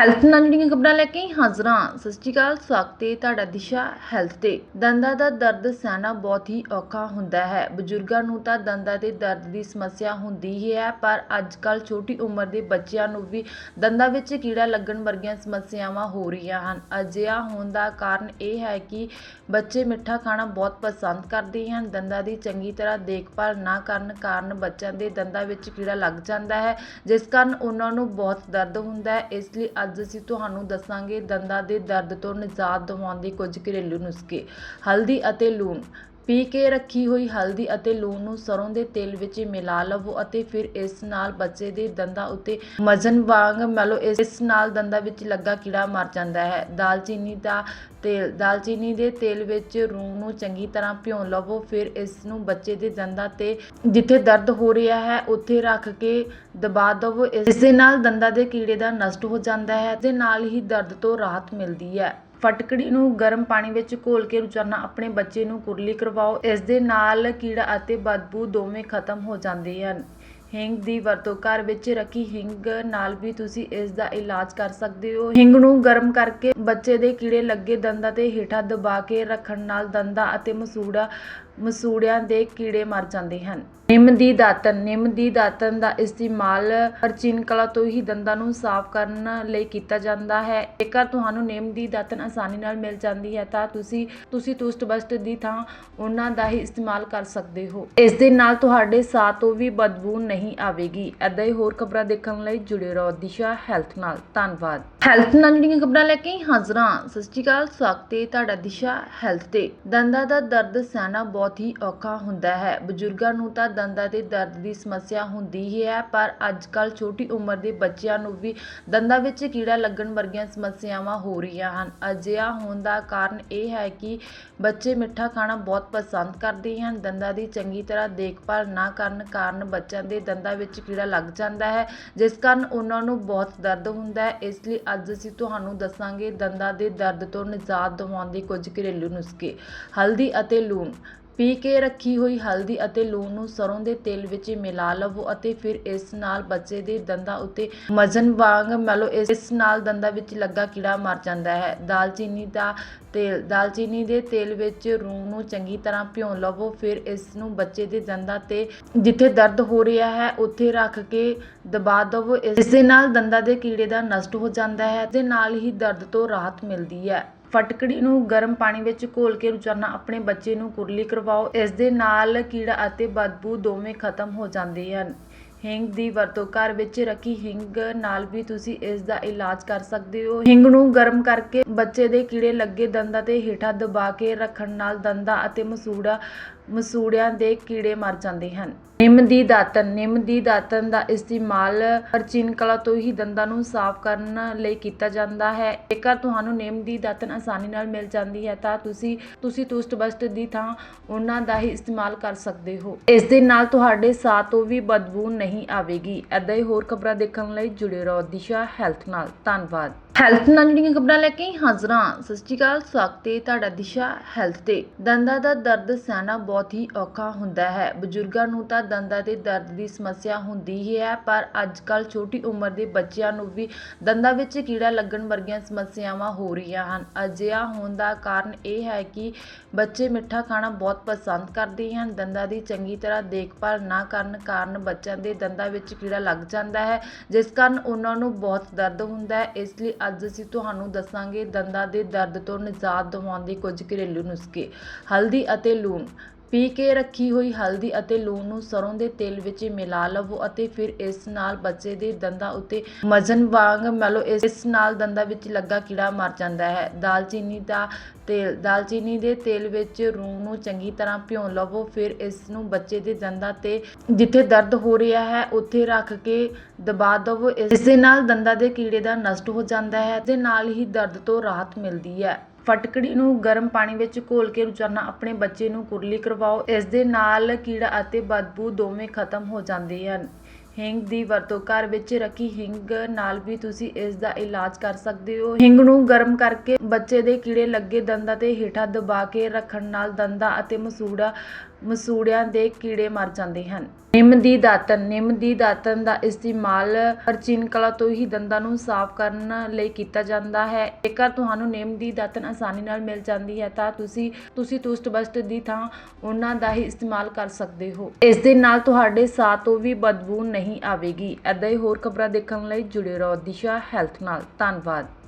Health ਨਾਲ ਜਿਹੜੀਆਂ ਖਬਰਾਂ ਲੈ ਕੇ ਹਾਜ਼ਰ। ਹਾਂ ਸਤਿ ਸ਼੍ਰੀ ਅਕਾਲ, ਸਵਾਗਤ ਹੈ ਤੁਹਾਡਾ ਦਿਸ਼ਾ ਹੈਲਥ ਤੇ। ਦੰਦਾਂ ਦਾ ਦਰਦ ਸਹਿਣਾ ਬਹੁਤ ਹੀ ਔਖਾ ਹੁੰਦਾ ਹੈ। ਬਜ਼ੁਰਗਾਂ ਨੂੰ ਤਾਂ ਦੰਦਾਂ ਦੇ ਦਰਦ ਦੀ ਸਮੱਸਿਆ ਹੁੰਦੀ ਹੀ ਹੈ, ਪਰ ਅੱਜ ਕੱਲ ਛੋਟੀ ਉਮਰ ਦੇ ਬੱਚਿਆਂ ਨੂੰ ਵੀ ਦੰਦਾਂ ਵਿੱਚ ਕੀੜਾ ਲੱਗਣ ਵਰਗੀਆਂ ਸਮੱਸਿਆਵਾਂ ਹੋ ਰਹੀਆਂ ਹਨ। ਅਜਿਹਾ ਹੋਣ ਦਾ ਕਾਰਨ ਇਹ ਹੈ ਕਿ ਬੱਚੇ ਮਿੱਠਾ ਖਾਣਾ ਬਹੁਤ ਪਸੰਦ ਕਰਦੇ ਹਨ। ਦੰਦਾਂ ਦੀ ਚੰਗੀ ਤਰ੍ਹਾਂ ਦੇਖਭਾਲ ਨਾ ਕਰਨ ਕਾਰਨ ਬੱਚਿਆਂ ਦੇ ਦੰਦਾਂ ਵਿੱਚ ਕੀੜਾ ਲੱਗ ਜਾਂਦਾ ਹੈ, ਜਿਸ ਕਾਰਨ ਉਹਨਾਂ ਨੂੰ ਬਹੁਤ ਦਰਦ ਹੁੰਦਾ ਹੈ। ਇਸ ਲਈ ਅੱਜ ਅਸੀਂ ਤੁਹਾਨੂੰ ਦੱਸਾਂਗੇ ਦੰਦਾਂ ਦੇ ਦਰਦ ਤੋਂ ਨਿਜਾਤ ਦਿਵਾਉਣ ਦੇ ਕੁਝ ਘਰੇਲੂ ਨੁਸਖੇ, ਹਲਦੀ ਅਤੇ ਲੂਣ। ਪੀ ਕੇ ਰੱਖੀ ਹੋਈ ਹਲਦੀ ਅਤੇ ਲੂਣ ਨੂੰ ਸਰੋਂ ਦੇ ਤੇਲ ਵਿੱਚ ਮਿਲਾ ਲਵੋ ਅਤੇ ਫਿਰ ਇਸ ਨਾਲ ਬੱਚੇ ਦੇ ਦੰਦਾਂ ਉੱਤੇ ਮਜਨ ਵਾਂਗ ਮਲੋ। ਇਸ ਨਾਲ ਦੰਦਾਂ ਵਿੱਚ ਲੱਗਾ ਕੀੜਾ ਮਰ ਜਾਂਦਾ ਹੈ। ਦਾਲਚੀਨੀ ਦਾ ਤੇਲ ਦਾਲਚੀਨੀ ਦੇ ਤੇਲ ਵਿੱਚ ਰੂਹ ਨੂੰ ਚੰਗੀ ਤਰ੍ਹਾਂ ਭਿਉਂ ਲਵੋ। ਫਿਰ ਇਸ ਨੂੰ ਬੱਚੇ ਦੇ ਦੰਦਾਂ ਤੇ ਜਿੱਥੇ ਦਰਦ ਹੋ ਰਿਹਾ ਹੈ, ਉੱਥੇ ਰੱਖ ਕੇ ਦਬਾ ਦਵੋ। ਇਸ ਦੇ ਨਾਲ ਦੰਦਾਂ ਦੇ ਕੀੜੇ ਦਾ ਨਸ਼ਟ ਹੋ ਜਾਂਦਾ ਹੈ ਤੇ ਨਾਲ ਹੀ ਦਰਦ ਤੋਂ ਰਾਹਤ ਮਿਲਦੀ ਹੈ। ਫਟਕੜੀ ਨੂੰ ਗਰਮ ਪਾਣੀ ਵਿੱਚ ਘੋਲ ਕੇ ਰੋਜ਼ਾਨਾ ਆਪਣੇ ਬੱਚੇ ਨੂੰ ਕੁਰਲੀ ਕਰਵਾਓ। ਇਸ ਦੇ ਨਾਲ ਕੀੜਾ ਅਤੇ ਬਦਬੂ ਦੋਵੇਂ ਖਤਮ ਹੋ ਜਾਂਦੇ ਹਨ। ਹਿੰਗ ਦੀ ਵਰਤੋਂ ਘਰ ਵਿੱਚ ਰੱਖੀ ਹਿੰਗ ਨਾਲ ਵੀ ਤੁਸੀਂ ਇਸ ਦਾ ਇਲਾਜ ਕਰ ਸਕਦੇ ਹੋ। ਹਿੰਗ ਨੂੰ ਗਰਮ ਕਰਕੇ ਬੱਚੇ ਦੇ ਕੀੜੇ ਲੱਗੇ ਦੰਦਾਂ ਤੇ ਹੇਠਾਂ ਦਬਾ ਕੇ ਰੱਖਣ ਨਾਲ ਦੰਦਾਂ ਅਤੇ ਮਸੂੜਾ ਮਸੂੜਿਆਂ ਦੇ ਕੀੜੇ ਮਰ ਜਾਂਦੇ ਹਨ। ਨਿੰਮ ਦੀ ਦਾਤਨ ਨਿੰਮ ਦੀ ਦਾਤਨ ਦਾ ਇਸਤੇਮਾਲ ਪ੍ਰਾਚੀਨ ਕਲਾ ਤੋਂ ਹੀ ਦੰਦਾਂ ਨੂੰ ਸਾਫ਼ ਕਰਨ ਲਈ ਕੀਤਾ ਜਾਂਦਾ ਹੈ। ਜੇਕਰ ਤੁਹਾਨੂੰ ਨਿੰਮ ਦੀ ਦਾਤਨ ਆਸਾਨੀ ਨਾਲ ਮਿਲ ਜਾਂਦੀ ਹੈ ਤਾਂ ਤੁਸੀਂ ਤੁਸੀਂ ਤੁਸਟ ਬਸਟ ਦੀ ਥਾਂ ਉਹਨਾਂ ਦਾ ਹੀ ਇਸਤੇਮਾਲ ਕਰ ਸਕਦੇ ਹੋ। ਇਸ ਦੇ ਨਾਲ ਤੁਹਾਡੇ ਸਾਹ ਤੋਂ ਵੀ ਬਦਬੂ ਨਹੀਂ ਆਵੇਗੀ। ਏਦਾਂ ਹੀ ਹੋਰ ਖਬਰਾਂ ਦੇਖਣ ਲਈ ਜੁੜੇ ਰਹੋ ਦਿਸ਼ਾ ਹੈਲਥ ਨਾਲ। ਧੰਨਵਾਦ। ਹੈਲਥ ਨਾਲ ਜਿਹੜੀਆਂ ਖਬਰਾਂ ਲੈ ਕੇ ਹਾਜ਼ਰਾਂ ਸਤਿ ਸ਼੍ਰੀ ਅਕਾਲ, ਸਵਾਗਤ ਹੈ ਤੁਹਾਡਾ ਦਿਸ਼ਾ ਹੈਲਥ ਤੇ। ਦੰਦਾਂ ਦਾ ਦਰਦ ਸਹਿਣਾ ਬਹੁਤ ਹੀ ਔਖਾ ਹੁੰਦਾ ਹੈ। ਬਜ਼ੁਰਗਾਂ ਨੂੰ ਤਾਂ ਦੰਦਾਂ ਦੇ ਦਰਦ ਦੀ ਸਮੱਸਿਆ ਹੁੰਦੀ ਹੀ ਹੈ, ਪਰ ਅੱਜ ਕੱਲ ਛੋਟੀ ਉਮਰ ਦੇ ਬੱਚਿਆਂ ਨੂੰ ਵੀ ਦੰਦਾਂ ਵਿੱਚ ਕੀੜਾ ਲੱਗਣ ਵਰਗੀਆਂ ਸਮੱਸਿਆਵਾਂ ਹੋ ਰਹੀਆਂ ਹਨ। ਅਜਿਹਾ ਹੋਣ ਦਾ ਕਾਰਨ ਇਹ ਹੈ ਕਿ ਬੱਚੇ ਮਿੱਠਾ ਖਾਣਾ ਬਹੁਤ ਪਸੰਦ ਕਰਦੇ ਹਨ। ਦੰਦਾਂ ਦੀ ਚੰਗੀ ਤਰ੍ਹਾਂ ਦੇਖਭਾਲ ਨਾ ਕਰਨ ਕਾਰਨ ਬੱਚਿਆਂ ਦੇ ਦੰਦਾਂ ਵਿੱਚ ਕੀੜਾ ਲੱਗ ਜਾਂਦਾ ਹੈ, ਜਿਸ ਕਾਰਨ ਉਹਨਾਂ ਨੂੰ ਬਹੁਤ ਦਰਦ ਹੁੰਦਾ ਹੈ। ਇਸ ਲਈ ਅੱਜ ਅਸੀਂ ਤੁਹਾਨੂੰ ਦੱਸਾਂਗੇ ਦੰਦਾਂ ਦੇ ਦਰਦ ਤੋਂ ਨਿਜਾਤ ਦਿਵਾਉਣ ਦੇ ਕੁਝ ਘਰੇਲੂ ਨੁਸਖੇ, ਹਲਦੀ ਅਤੇ ਲੂਣ। ਪੀ ਕੇ ਰੱਖੀ ਹੋਈ ਹਲਦੀ ਅਤੇ ਲੂਣ ਨੂੰ ਸਰੋਂ ਦੇ ਤੇਲ ਵਿੱਚ ਮਿਲਾ ਲਵੋ ਅਤੇ ਫਿਰ ਇਸ ਨਾਲ ਬੱਚੇ ਦੇ ਦੰਦਾਂ ਉੱਤੇ ਮਜਨ ਵਾਂਗ ਮਲੋ। ਇਸ ਨਾਲ ਦੰਦਾਂ ਵਿੱਚ ਲੱਗਾ ਕੀੜਾ ਮਰ ਜਾਂਦਾ ਹੈ। ਦਾਲਚੀਨੀ ਦਾ ਤੇਲ ਦਾਲਚੀਨੀ ਦੇ ਤੇਲ ਵਿੱਚ ਰੂਹ ਨੂੰ ਚੰਗੀ ਤਰ੍ਹਾਂ ਭਿਉਂ ਲਵੋ। ਫਿਰ ਇਸ ਨੂੰ ਬੱਚੇ ਦੇ ਦੰਦਾਂ ਤੇ ਜਿੱਥੇ ਦਰਦ ਹੋ ਰਿਹਾ ਹੈ, ਉੱਥੇ ਰੱਖ ਕੇ ਦਬਾ ਦਵੋ। ਇਸ ਦੇ ਨਾਲ ਦੰਦਾਂ ਦੇ ਕੀੜੇ ਦਾ ਨਸ਼ਟ ਹੋ ਜਾਂਦਾ ਹੈ ਤੇ ਨਾਲ ਹੀ ਦਰਦ ਤੋਂ ਰਾਹਤ ਮਿਲਦੀ ਹੈ। ਫਟਕੜੀ ਨੂੰ ਗਰਮ ਪਾਣੀ ਵਿੱਚ ਘੋਲ ਕੇ ਰੋਜ਼ਾਨਾ ਆਪਣੇ ਬੱਚੇ ਨੂੰ ਕੁਰਲੀ ਕਰਵਾਓ। ਇਸ ਦੇ ਨਾਲ ਕੀੜਾ ਅਤੇ ਬਦਬੂ ਦੋਵੇਂ ਖਤਮ ਹੋ ਜਾਂਦੇ ਹਨ। ਹਿੰਗ ਦੀ ਵਰਤੋਂ ਘਰ ਵਿੱਚ ਰੱਖੀ ਹਿੰਗ ਨਾਲ ਵੀ ਤੁਸੀਂ ਇਸ ਦਾ ਇਲਾਜ ਕਰ ਸਕਦੇ ਹੋ। ਹਿੰਗ ਨੂੰ ਗਰਮ ਕਰਕੇ ਬੱਚੇ ਦੇ ਕੀੜੇ ਲੱਗੇ ਦੰਦਾਂ ਤੇ ਹੇਠਾਂ ਦਬਾ ਕੇ ਰੱਖਣ ਨਾਲ ਦੰਦਾਂ ਅਤੇ ਮਸੂੜਾ ਮਸੂੜਿਆਂ ਦੇ ਕੀੜੇ ਮਰ ਜਾਂਦੇ ਹਨ। ਨਿੰਮ ਦੀ ਦਾਤਨ ਨਿੰਮ ਦੀ ਦਾਤਨ ਦਾ ਇਸਤੇਮਾਲ ਪ੍ਰਾਚੀਨ ਕਲਾ ਤੋਂ ਹੀ ਦੰਦਾਂ ਨੂੰ ਸਾਫ਼ ਕਰਨ ਲਈ ਕੀਤਾ ਜਾਂਦਾ ਹੈ। ਜੇਕਰ ਤੁਹਾਨੂੰ ਨਿੰਮ ਦੀ ਦਾਤਨ ਆਸਾਨੀ ਨਾਲ ਮਿਲ ਜਾਂਦੀ ਹੈ, ਤਾਂ ਤੁਸੀਂ ਤੁਸੀਂ ਤੁਸਟ ਬਸਟ ਦੀ ਥਾਂ ਉਹਨਾਂ ਦਾ ਹੀ ਇਸਤੇਮਾਲ ਕਰ ਸਕਦੇ ਹੋ। ਇਸ ਦੇ ਨਾਲ ਤੁਹਾਡੇ ਸਾਹ ਤੋਂ ਵੀ ਬਦਬੂ ਨਹੀਂ ਆਵੇਗੀ। ਏਦਾਂ ਹੀ ਹੋਰ ਖਬਰਾਂ ਦੇਖਣ ਲਈ ਜੁੜੇ ਰਹੋ ਦਿਸ਼ਾ ਹੈਲਥ ਨਾਲ। ਧੰਨਵਾਦ। ਹੈਲਥ ਨਾਲ ਜਿਹੜੀਆਂ ਖਬਰਾਂ ਲੈ ਕੇ ਹਾਜ਼ਰਾਂ। ਸਤਿ ਸ਼੍ਰੀ ਅਕਾਲ, ਸਵਾਗਤ ਹੈ ਤੁਹਾਡਾ ਦਿਸ਼ਾ ਹੈਲਥ ਤੇ। ਦੰਦਾਂ ਦਾ ਦਰਦ ਸਹਿਣਾ ਬਹੁਤ ਹੀ ਔਖਾ ਹੁੰਦਾ ਹੈ। ਬਜ਼ੁਰਗਾਂ ਨੂੰ ਤਾਂ ਦੰਦਾਂ ਦੇ ਦਰਦ ਦੀ ਸਮੱਸਿਆ ਹੁੰਦੀ ਹੀ ਹੈ, ਪਰ ਅੱਜ ਕੱਲ ਛੋਟੀ ਉਮਰ ਦੇ ਬੱਚਿਆਂ ਨੂੰ ਵੀ ਦੰਦਾਂ ਵਿੱਚ ਕੀੜਾ ਲੱਗਣ ਵਰਗੀਆਂ ਸਮੱਸਿਆਵਾਂ ਹੋ ਰਹੀਆਂ ਹਨ। ਅਜਿਹਾ ਹੋਣ ਦਾ ਕਾਰਨ ਇਹ ਹੈ ਕਿ ਬੱਚੇ ਮਿੱਠਾ ਖਾਣਾ ਬਹੁਤ ਪਸੰਦ ਕਰਦੇ ਹਨ। ਦੰਦਾਂ ਦੀ ਚੰਗੀ ਤਰ੍ਹਾਂ ਦੇਖਭਾਲ ਨਾ ਕਰਨ ਕਾਰਨ ਬੱਚਿਆਂ ਦੇ ਦੰਦਾਂ ਵਿੱਚ ਕੀੜਾ ਲੱਗ ਜਾਂਦਾ ਹੈ, ਜਿਸ ਕਾਰਨ ਉਹਨਾਂ ਨੂੰ ਬਹੁਤ ਦਰਦ ਹੁੰਦਾ ਹੈ। ਇਸ ਲਈ ਅੱਜ ਅਸੀਂ ਤੁਹਾਨੂੰ ਦੱਸਾਂਗੇ ਦੰਦਾਂ ਦੇ ਦਰਦ ਤੋਂ ਨਿਜਾਤ ਦਿਵਾਉਣ ਦੇ ਕੁਝ ਘਰੇਲੂ ਨੁਸਖੇ, ਹਲਦੀ ਅਤੇ ਲੂਣ। ਪੀ ਕੇ ਰੱਖੀ ਹੋਈ ਹਲਦੀ ਅਤੇ ਲੂਣ ਨੂੰ ਸਰੋਂ ਦੇ ਤੇਲ ਵਿੱਚ ਮਿਲਾ ਲਵੋ ਅਤੇ ਫਿਰ ਇਸ ਨਾਲ ਬੱਚੇ ਦੇ ਦੰਦਾਂ ਉੱਤੇ ਮਜਨ ਵਾਂਗ ਮਲੋ। ਇਸ ਨਾਲ ਦੰਦਾਂ ਵਿੱਚ ਲੱਗਾ ਕੀੜਾ ਮਰ ਜਾਂਦਾ ਹੈ। ਦਾਲਚੀਨੀ ਦਾ ਤੇਲ ਦਾਲਚੀਨੀ ਦੇ ਤੇਲ ਵਿੱਚ ਰੂੰ ਨੂੰ ਚੰਗੀ ਤਰ੍ਹਾਂ ਭਿਉਂ ਲਵੋ। ਫਿਰ ਇਸ ਨੂੰ ਬੱਚੇ ਦੇ ਦੰਦਾਂ ਤੇ ਜਿੱਥੇ ਦਰਦ ਹੋ ਰਿਹਾ ਹੈ, ਉੱਥੇ ਰੱਖ ਕੇ ਦਬਾ ਦਵੋ। ਇਸ ਦੇ ਨਾਲ ਦੰਦਾਂ ਦੇ ਕੀੜੇ ਦਾ ਨਸ਼ਟ ਹੋ ਜਾਂਦਾ ਹੈ ਤੇ ਨਾਲ ਹੀ ਦਰਦ ਤੋਂ ਰਾਹਤ ਮਿਲਦੀ ਹੈ। ਫਟਕੜੀ ਨੂੰ ਗਰਮ ਪਾਣੀ ਵਿੱਚ ਘੋਲ ਕੇ ਰੋਜ਼ਾਨਾ ਆਪਣੇ ਬੱਚੇ ਨੂੰ ਕੁਰਲੀ ਕਰਵਾਓ। ਇਸ ਦੇ ਨਾਲ ਕੀੜਾ ਅਤੇ ਬਦਬੂ ਦੋਵੇਂ ਖਤਮ ਹੋ ਜਾਂਦੇ ਹਨ। ਹਿੰਗ ਦੀ ਵਰਤੋਂ ਘਰ ਵਿੱਚ ਰੱਖੀ ਹਿੰਗ ਨਾਲ ਵੀ ਤੁਸੀਂ ਇਸ ਦਾ ਇਲਾਜ ਕਰ ਸਕਦੇ ਹੋ। ਹਿੰਗ ਨੂੰ ਗਰਮ ਕਰਕੇ ਬੱਚੇ ਦੇ ਕੀੜੇ ਲੱਗੇ ਦੰਦਾਂ ਤੇ ਹੇਠਾਂ ਦਬਾ ਕੇ ਰੱਖਣ ਨਾਲ ਦੰਦਾਂ ਅਤੇ ਮਸੂੜਾ ਮਸੂੜਿਆਂ ਦੇ ਕੀੜੇ ਮਰ ਜਾਂਦੇ ਹਨ। ਨਿੰਮ ਦੀ ਦਾਤਨ ਨਿੰਮ ਦੀ ਦਾਤਨ ਦਾ ਇਸਤੇਮਾਲ ਪ੍ਰਾਚੀਨ ਕਲਾ ਤੋਂ ਹੀ ਦੰਦਾਂ ਨੂੰ ਸਾਫ਼ ਕਰਨ ਲਈ ਕੀਤਾ ਜਾਂਦਾ ਹੈ। ਜੇਕਰ ਤੁਹਾਨੂੰ ਨਿੰਮ ਦੀ ਦਾਤਨ ਆਸਾਨੀ ਨਾਲ ਮਿਲ ਜਾਂਦੀ ਹੈ, ਤਾਂ ਤੁਸੀਂ ਤੁਸੀਂ ਟੂਸਟ ਬਸਟ ਦੀ ਥਾਂ ਉਹਨਾਂ ਦਾ ਹੀ ਇਸਤੇਮਾਲ ਕਰ ਸਕਦੇ ਹੋ। ਇਸ ਦੇ ਨਾਲ ਤੁਹਾਡੇ ਸਾਹ ਤੋਂ ਵੀ ਬਦਬੂ ਨਹੀਂ ਆਵੇਗੀ। ਐਦਾਂ ਹੀ ਹੋਰ ਖਬਰਾਂ ਦੇਖਣ ਲਈ ਜੁੜੇ ਰਹੋ ਦਿਸ਼ਾ ਹੈਲਥ ਨਾਲ। ਧੰਨਵਾਦ।